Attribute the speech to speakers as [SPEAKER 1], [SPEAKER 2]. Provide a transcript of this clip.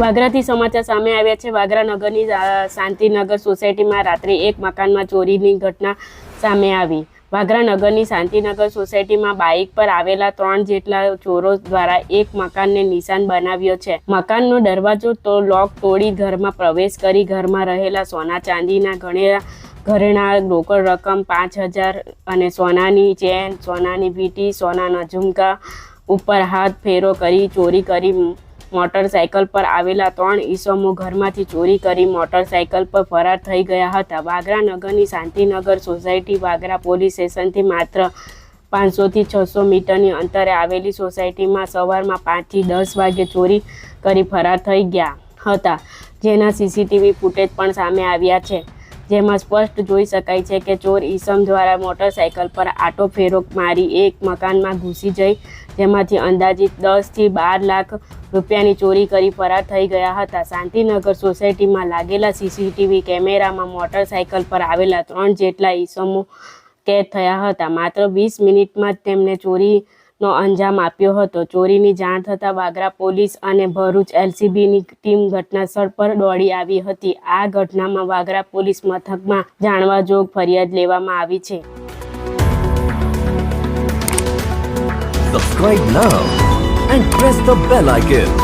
[SPEAKER 1] વાગરાથી સમાચાર સામે આવ્યા છે. વાગરા નગરની શાંતિનગર સોસાયટીમાં રાત્રે એક મકાનમાં ચોરીની ઘટના સામે આવી. વાગરા નગરની શાંતિનગર સોસાયટીમાં બાઇક પર આવેલા ત્રણ જેટલા ચોરો દ્વારા એક મકાનને નિશાન બનાવ્યો છે. મકાનનો દરવાજો તો લોક તોડી ઘરમાં પ્રવેશ કરી ઘરમાં રહેલા સોના ચાંદીના ઘણેરા ઘરેણા, રોકડ રકમ પાંચ હજાર અને સોનાની ચેન, સોનાની વીટી, સોનાના ઝુમકા ઉપર હાથ ફેરો કરી ચોરી કરી મોટરસાયકલ પર આવેલા ત્રણ ઈસમો ઘરમાંથી ચોરી કરી મોટરસાયકલ પર ફરાર થઈ ગયા હતા. વાગરા નગરની શાંતિનગર સોસાયટી વાગરા પોલીસ સ્ટેશનથી માત્ર પાંચસોથી છસો મીટરની અંતરે આવેલી સોસાયટીમાં સવારમાં પાંચથી દસ વાગે ચોરી કરી ફરાર થઈ ગયા હતા. જેના સીસીટીવી ફૂટેજ પણ સામે આવ્યા છે. જેમાં સ્પષ્ટ જોઈ શકાય છે કે ચોર ઈસમ દ્વારા મોટરસાયકલ પર આટો ફેરો મારી એક મકાનમાં ઘૂસી જઈ, જેમાંથી અંદાજિત દસથી બાર લાખ રૂપિયાની ચોરી કરી ફરાર થઈ ગયા હતા. શાંતિનગર સોસાયટીમાં લાગેલા સીસીટીવી કેમેરામાં મોટરસાયકલ પર આવેલા ત્રણ જેટલા ઈસમો કેદ થયા હતા. માત્ર વીસ મિનિટમાં જ તેમને ચોરીનો અંજામ આપ્યો હતો. ચોરીની જાણ થતાં વાગરા પોલીસ અને ભરૂચ એલસીબીની ટીમ ઘટનાસ્થળ પર દોડી આવી હતી. આ ઘટનામાં વાગરા પોલીસ મથકમાં જાણવા જોગ ફરિયાદ લેવામાં આવી છે.
[SPEAKER 2] Subscribe now and press the bell icon.